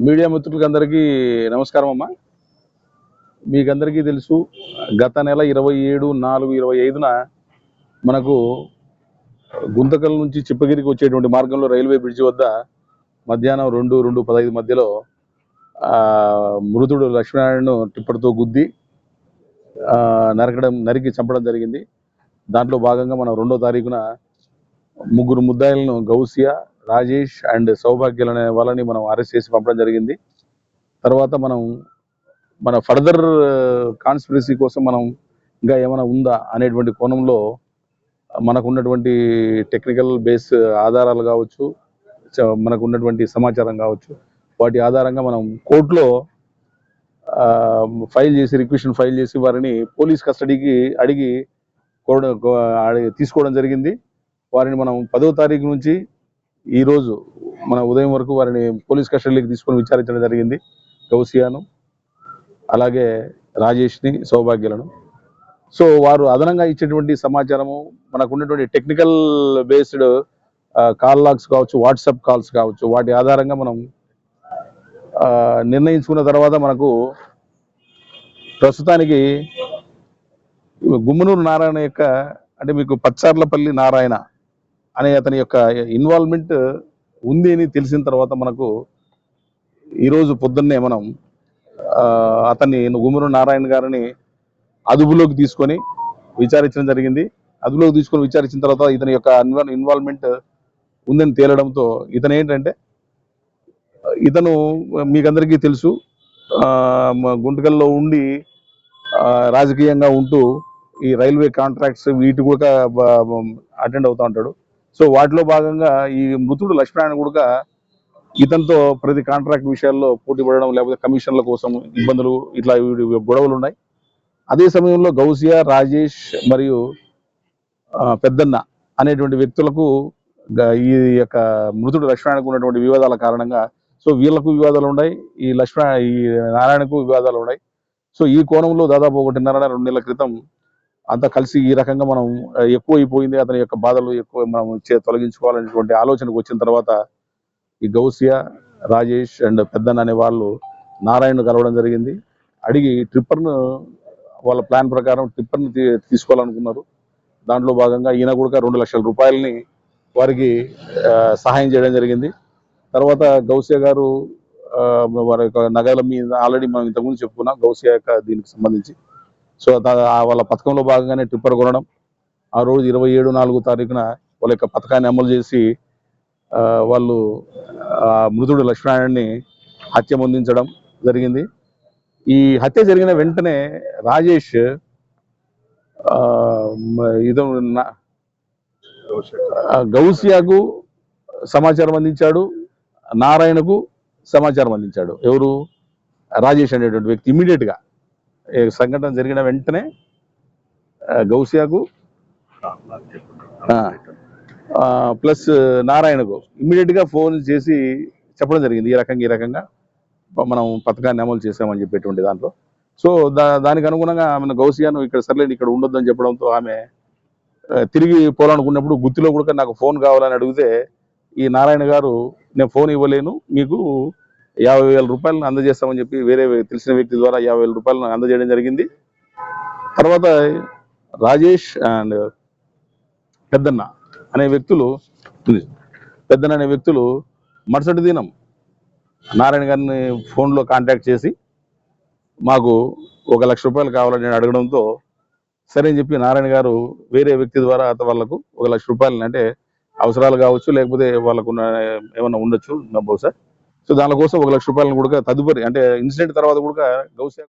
Media మిత్రులకి అందరికీ నమస్కారం అమ్మా. మీకందరికీ తెలుసు గత నెల ఇరవై ఏడు నాలుగు ఇరవై ఐదున మనకు గుంతకల్ నుంచి చిప్పగిరికి వచ్చేటువంటి మార్గంలో రైల్వే బ్రిడ్జి వద్ద మధ్యాహ్నం రెండు రెండు పదహైదు మధ్యలో ఆ, మృతుడు లక్ష్మీనారాయణను టిప్పర్తో గుద్ది ఆ, నరకడం నరికి చంపడం జరిగింది. దాంట్లో భాగంగా మనం రెండో తారీఖున ముగ్గురు ముద్దాయిలను గౌసియా రాజేష్ అండ్ సౌభాగ్యులు అనే వాళ్ళని మనం అరెస్ట్ చేసి పంపడం జరిగింది. తర్వాత మనం మన ఫర్దర్ కాన్స్పిరసీ కోసం మనం ఇంకా ఏమైనా ఉందా అనేటువంటి కోణంలో మనకు ఉన్నటువంటి టెక్నికల్ బేస్ ఆధారాలు కావచ్చు మనకున్నటువంటి మనకు ఉన్నటువంటి సమాచారం కావచ్చు వాటి ఆధారంగా మనం కోర్టులో ఫైల్ చేసి రిక్వెషన్ ఫైల్ చేసి వారిని పోలీస్ కస్టడీకి అడిగి కో- అడిగి తీసుకోవడం జరిగింది. వారిని మనం పదో తారీఖు నుంచి ఈరోజు మన ఉదయం వరకు వారిని పోలీస్ కస్టడీలోకి తీసుకొని విచారించడం జరిగింది. కౌసియాను అలాగే రాజేష్ని సౌభాగ్యులను. సో వారు అదనంగా ఇచ్చేటువంటి సమాచారము మనకు ఉన్నటువంటి టెక్నికల్ బేస్డ్ కాల్ లాగ్స్ కావచ్చు వాట్సాప్ కాల్స్ కావచ్చు వాటి ఆధారంగా మనం నిర్ణయించుకున్న తర్వాత మనకు ప్రస్తుతానికి గుమ్మనూరు నారాయణ యొక్క అంటే మీకు పచ్చార్లపల్లి నారాయణ అనే అతని యొక్క ఇన్వాల్వ్మెంట్ ఉంది అని తెలిసిన తర్వాత మనకు ఈరోజు పొద్దున్నే మనం అతన్ని గుమ్మరు నారాయణ గారిని అదుపులోకి తీసుకొని విచారించడం జరిగింది. అదుపులోకి తీసుకొని విచారించిన తర్వాత ఇతని యొక్క ఇన్వాల్వ్మెంట్ ఉందని తేలడంతో ఇతను ఏంటంటే ఇతను మీకందరికీ తెలుసు గుంటకల్లో ఉండి రాజకీయంగా ఉంటూ ఈ రైల్వే కాంట్రాక్ట్స్ వీటి కూడా అటెండ్ అవుతూ ఉంటాడు. సో వాటిలో భాగంగా ఈ మృతుడు లక్ష్మీనారాయణ కూడా ఇతనితో ప్రతి కాంట్రాక్ట్ విషయాల్లో పోటీ పడడం లేకపోతే కమిషన్ల కోసం ఇబ్బందులు ఇట్లా గొడవలు ఉన్నాయి. అదే సమయంలో గౌసియా రాజేష్ మరియు పెద్దన్న అనేటువంటి వ్యక్తులకు ఈ యొక్క మృతుడు లక్ష్మణకు ఉన్నటువంటి వివాదాల కారణంగా సో వీళ్ళకు వివాదాలు ఉన్నాయి ఈ లక్ష్మణ ఈ నారాయణకు వివాదాలు ఉన్నాయి. సో ఈ కోణంలో దాదాపు ఒకటిన్నర రెండు నెలల క్రితం అంతా కలిసి ఈ రకంగా మనం ఎక్కువైపోయింది. ఎక్కువ అయిపోయింది అతని యొక్క బాధలు ఎక్కువ మనం చే- తొలగించుకోవాలనేటువంటి ఆలోచనకు వచ్చిన తర్వాత ఈ గౌసియా రాజేష్ అండ్ పెద్దన్న అనే వాళ్ళు నారాయణ కలవడం జరిగింది. అడిగి ట్రిప్పర్ను వాళ్ళ ప్లాన్ ప్రకారం ట్రిప్పర్ని తీ- తీసుకోవాలనుకున్నారు. దాంట్లో భాగంగా ఈయన కూడా రెండు లక్షల రూపాయలని వారికి సహాయం చేయడం జరిగింది. తర్వాత గౌసియా గారు వారి యొక్క నగల మీద ఆల్రెడీ మనం ఇంతకుముందు చెప్పుకున్నాం గౌసియా యొక్క దీనికి సంబంధించి. సో ఆ వాళ్ళ పథకంలో భాగంగానే ట్రిప్పర్ కొనడం. ఆ రోజు ఇరవై ఏడు నాలుగు తారీఖున వాళ్ళ యొక్క పథకాన్ని అమలు చేసి వాళ్ళు ఆ, మృతుడు లక్ష్మణారాయణని హత్య ముందించడం జరిగింది. ఈ హత్య జరిగిన వెంటనే రాజేష్ ఆ, ఇదో గౌసియాకు సమాచారం అందించాడు. నారాయణకు సమాచారం అందించాడు. ఎవరు? రాజేష్ అనేటువంటి వ్యక్తి ఇమీడియట్గా సంఘటన జరిగిన వెంటనే గౌసియాకు ఆ, ప్లస్ నారాయణకు ఇమ్మీడియట్గా ఫోన్ చేసి చెప్పడం జరిగింది. ఈ రకంగా ఈ రకంగా మనం పథకాన్ని అమలు చేసామని చెప్పేటువంటి దాంట్లో. సో దా దానికి అనుగుణంగా ఆమె గౌసియాను ఇక్కడ సర్లేండి ఇక్కడ ఉండొద్దని చెప్పడంతో ఆమె తిరిగి పోవాలనుకున్నప్పుడు గుత్తిలో కూడా నాకు ఫోన్ కావాలని అడిగితే ఈ నారాయణ గారు నేను ఫోన్ ఇవ్వలేను మీకు యాభై వేల రూపాయలను అందజేస్తామని చెప్పి వేరే తెలిసిన వ్యక్తి ద్వారా యాభై వేల రూపాయలను అందజేయడం జరిగింది. తర్వాత రాజేష్ అండ్ పెద్దన్న అనే వ్యక్తులు పెద్దన్న అనే వ్యక్తులు మరుసటి దినం నారాయణ గారిని ఫోన్లో కాంటాక్ట్ చేసి మాకు ఒక లక్ష రూపాయలు కావాలని నేను అడగడంతో సరే అని చెప్పి నారాయణ గారు వేరే వ్యక్తి ద్వారా అత వాళ్ళకు ఒక లక్ష రూపాయలు అంటే అవసరాలు కావచ్చు లేకపోతే వాళ్ళకున్న ఏమన్నా ఉండొచ్చు బహుశా. సో దానికోసం ఒక లక్ష రూపాయలను కూడా తదుపరి అంటే ఇన్సిడెంట్ తర్వాత కూడా గౌశాఖ